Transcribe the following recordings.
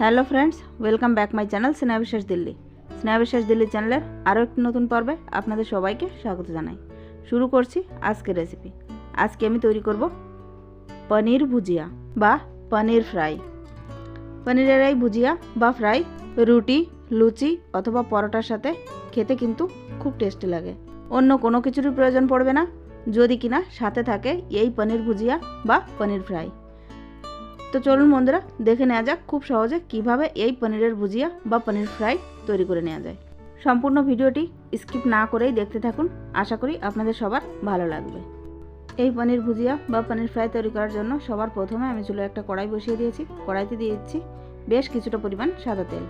Hello friends welcome back my channel Sneha Biswas Delhi Sneha Biswas Delhi চ্যানেলের আরও একটি নতুন পর্বে আপনাদের সবাইকে স্বাগত জানাই। শুরু করছি আজকের রেসিপি আজকে আমি তৈরি করব পনির ভুজিয়া বা পনির ফ্রাই। পনিরের এই ভুজিয়া বা ফ্রাই রুটি, লুচি অথবা পরোটার সাথে খেতে কিন্তু খুব টেস্টি লাগে। অন্য কোনো কিছুরই প্রয়োজন পড়বে না। যদি কিনা সাথে থাকে এই পনির ভুজিয়া বা পনির ফ্রাই। তো চলুন বন্ধুরা, দেখে নেওয়া যাক খুব সহজে কীভাবে এই পনিরের ভুজিয়া বা পনির ফ্রাই তৈরি করে নেওয়া যায়। সম্পূর্ণ ভিডিওটি স্কিপ না করেই দেখতে থাকুন, আশা করি আপনাদের সবার ভালো লাগবে। এই পনির ভুজিয়া বা পনির ফ্রাই তৈরি করার জন্য সবার প্রথমে আমি চুলো একটা কড়াই বসিয়ে দিয়েছি। কড়াইতে দিয়ে দিচ্ছি বেশ কিছুটা পরিমাণ সাদা তেল।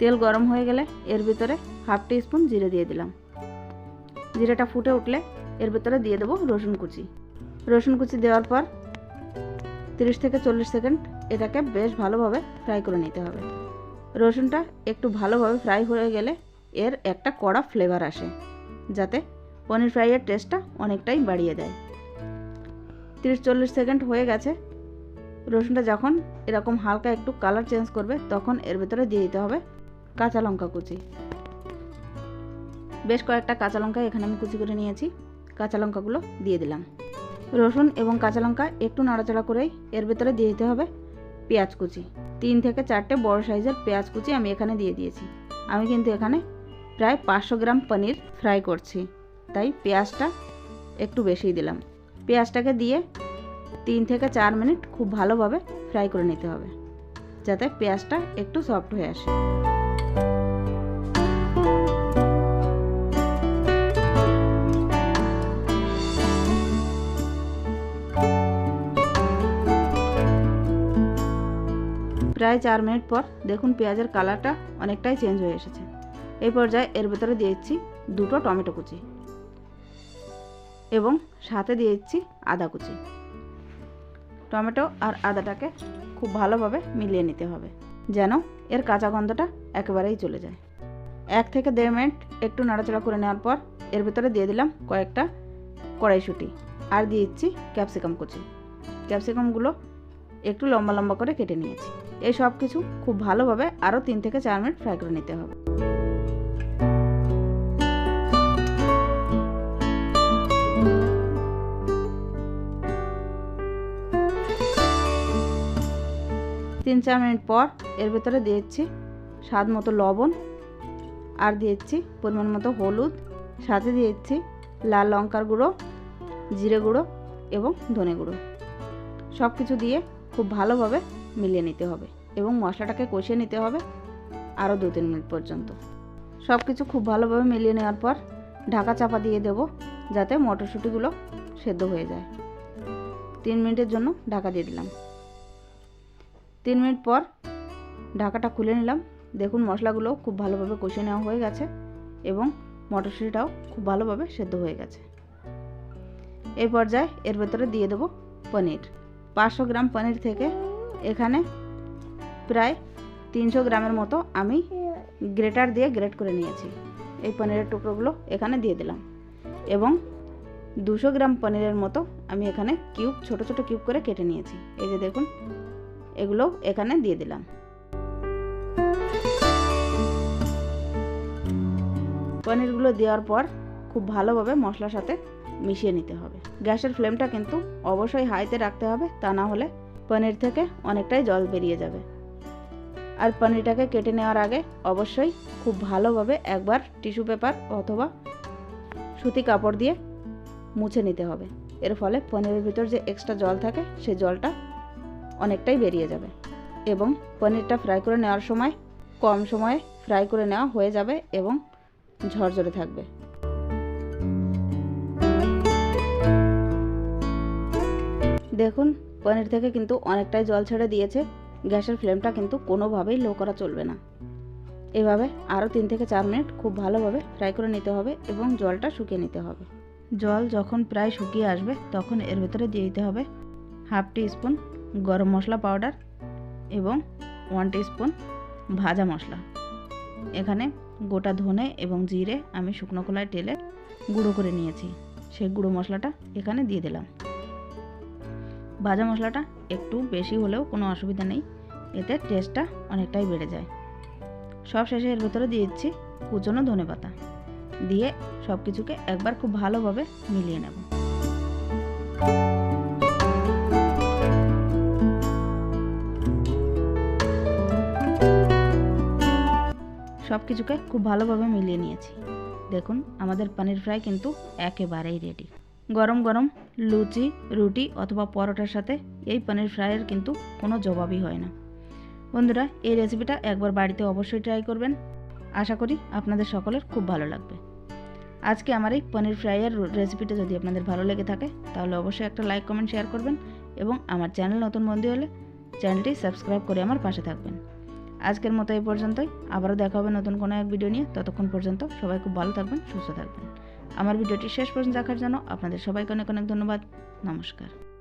তেল গরম হয়ে গেলে এর ভিতরে হাফ টি স্পুন জিরে দিয়ে দিলাম। জিরেটা ফুটে উঠলে এর ভিতরে দিয়ে দেবো রসুন কুচি। রসুন কুচি দেওয়ার পর তিরিশ থেকে চল্লিশ সেকেন্ড এটাকে বেশ ভালোভাবে ফ্রাই করে নিতে হবে। রসুনটা একটু ভালোভাবে ফ্রাই হয়ে গেলে এর একটা কড়া ফ্লেভার আসে, যাতে পনির ফ্রাইয়ের টেস্টটা অনেকটাই বাড়িয়ে দেয়। তিরিশ চল্লিশ সেকেন্ড হয়ে গেছে, রসুনটা যখন এরকম হালকা একটু কালার চেঞ্জ করবে তখন এর ভেতরে দিয়ে দিতে হবে কাঁচা লঙ্কা কুচি। বেশ কয়েকটা কাঁচা লঙ্কা এখানে আমি কুচি করে নিয়েছি, কাঁচা লঙ্কাগুলো দিয়ে দিলাম। রসুন এবং কাঁচা লঙ্কা একটু নাড়াচাড়া করেই এর ভেতরে দিয়ে দিতে হবে পেঁয়াজ কুচি। তিন থেকে চারটে বড় সাইজের পেঁয়াজ কুচি আমি এখানে দিয়ে দিয়েছি। আমি কিন্তু এখানে প্রায় পাঁচশো গ্রাম পনির ফ্রাই করছি। তাই পেঁয়াজটা একটু বেশিই দিলাম। পেঁয়াজটাকে দিয়ে তিন থেকে চার মিনিট খুব ভালোভাবে ফ্রাই করে নিতে হবে, যাতে পেঁয়াজটা একটু সফট হয়ে আসে। প্রায় চার মিনিট পর দেখুন পেঁয়াজের কালারটা অনেকটাই চেঞ্জ হয়ে এসেছে। এই পর্যায়ে এর ভেতরে দিয়ে দিচ্ছি দুটো টমেটো কুচি এবং সাথে দিয়ে দিচ্ছি আদা কুচি। টমেটো আর আদাটাকে খুব ভালোভাবে মিলিয়ে নিতে হবে যেন এর কাঁচা গন্ধটা একেবারেই চলে যায়। এক থেকে দেড় মিনিট একটু নাড়াচাড়া করে নেওয়ার পর এর ভেতরে দিয়ে দিলাম কয়েকটা কড়াইশুঁটি আর দিয়ে দিচ্ছি ক্যাপসিকাম কুচি। ক্যাপসিকামগুলো একটু লম্বা লম্বা করে কেটে নিয়েছি। এই সব কিছু খুব ভালোভাবে আরও তিন থেকে চার মিনিট ফ্রাই করে নিতে হবে। তিন চার মিনিট পর এর ভেতরে দিয়েছি স্বাদ মতো লবণ, আর দিয়েছি পরিমাণ মতো হলুদ, সাথে দিয়েছি লাল লঙ্কার গুঁড়ো, জিরে গুঁড়ো এবং ধনে গুঁড়ো। সব কিছু দিয়ে খুব ভালোভাবে মিলিয়ে নিতে হবে এবং মশলাটাকে কষিয়ে নিতে হবে আরও দু তিন মিনিট পর্যন্ত। সব কিছু খুব ভালোভাবে মিলিয়ে নেওয়ার পর ঢাকা চাপা দিয়ে দেব যাতে মটরশুঁটিগুলো সেদ্ধ হয়ে যায়। তিন মিনিটের জন্য ঢাকা দিয়ে দিলাম। তিন মিনিট পর ঢাকাটা খুলে নিলাম। দেখুন মশলাগুলো খুব ভালোভাবে কষিয়ে নেওয়া হয়ে গেছে এবং মটরশুঁটিটাও খুব ভালোভাবে সেদ্ধ হয়ে গেছে। এই পর্যায়ে এর ভেতরে দিয়ে দেবো পনির। পাঁচশো গ্রাম পনির থেকে এখানে প্রায় তিনশো গ্রামের মতো আমি গ্রেটার দিয়ে গ্রেট করে নিয়েছি। এই পনিরের টুকরোগুলো এখানে দিয়ে দিলাম এবং দুশো গ্রাম পনিরের মতো আমি এখানে কিউব, ছোট ছোট কিউব করে কেটে নিয়েছি। এই যে দেখুন, এগুলো এখানে দিয়ে দিলাম। পনিরগুলো দেওয়ার পর খুব ভালোভাবে মশলার সাথে মিশিয়ে নিতে হবে। গ্যাসের ফ্লেমটা কিন্তু অবশ্যই হাইতে রাখতে হবে, তা না হলে পনির থেকে অনেকটাই জল বেরিয়ে যাবে। আর পনিরটাকে কেটে নেওয়ার আগে অবশ্যই খুব ভালোভাবে একবার টিস্যু পেপার অথবা সুতি কাপড় দিয়ে মুছে নিতে হবে। এর ফলে পনিরের ভিতর যে এক্সট্রা জল থাকে, সে জলটা অনেকটাই বেরিয়ে যাবে এবং পনিরটা ফ্রাই করে নেওয়ার সময় কম সময়ে ফ্রাই করে নেওয়া হয়ে যাবে এবং ঝরঝরে থাকবে। দেখুন, পনির থেকে কিন্তু অনেকটাই জল ছেড়ে দিয়েছে। গ্যাসের ফ্লেমটা কিন্তু কোনোভাবেই লো করা চলবে না। এভাবে আরও তিন থেকে চার মিনিট খুব ভালোভাবে ফ্রাই করে নিতে হবে এবং জলটা শুকিয়ে নিতে হবে। জল যখন প্রায় শুকিয়ে আসবে, তখন এর ভেতরে দিয়ে দিতে হবে half teaspoon garam masala powder এবং ওয়ান স্পুন ভাজা মশলা। এখানে গোটা ধনে এবং জিরে আমি শুকনো কলায় টেলে গুঁড়ো করে নিয়েছি। সেই গুঁড়ো মশলাটা এখানে দিয়ে দিলাম। ভাজা মশলাটা একটু বেশি হলেও কোনো অসুবিধা নেই। এতে টেস্টটা অনেকটাই বেড়ে যায়। সব শেষে এর ভেতরে দিয়ে দিচ্ছি কুচনো ধনে পাতা। দিয়ে সব কিছুকে একবার খুব ভালোভাবে মিলিয়ে নেব। সব কিছুকে খুব ভালোভাবে মিলিয়ে নিয়েছি। দেখুন, আমাদের পনির ফ্রাই কিন্তু একেবারেই রেডি গরম গরম লুচি, রুটি অথবা পরোটার সাথে এই পনির ফ্রাইয়ের কিন্তু কোনো জবাবই হয় না। বন্ধুরা, এই রেসিপিটা একবার বাড়িতে অবশ্যই ট্রাই করবেন। আশা করি আপনাদের সকলের খুব ভালো লাগবে। আজকে আমার এই পনির ফ্রাইয়ের রেসিপিটা যদি আপনাদের ভালো লেগে থাকে, তাহলে অবশ্যই একটা লাইক কমেন্ট শেয়ার করবেন এবং আমার চ্যানেল নতুন বন্ধু হলে চ্যানেলটি সাবস্ক্রাইব করে আমার পাশে থাকবেন। আজকের মতো এই পর্যন্তই। আবারও দেখা হবে নতুন কোনো এক ভিডিও নিয়ে। ততক্ষণ পর্যন্ত সবাই খুব ভালো থাকবেন, সুস্থ থাকবেন। আমার ভিডিওটি শেষ পর্যন্ত দেখার জন্য আপনাদের সবাইকে অনেক অনেক ধন্যবাদ। নমস্কার।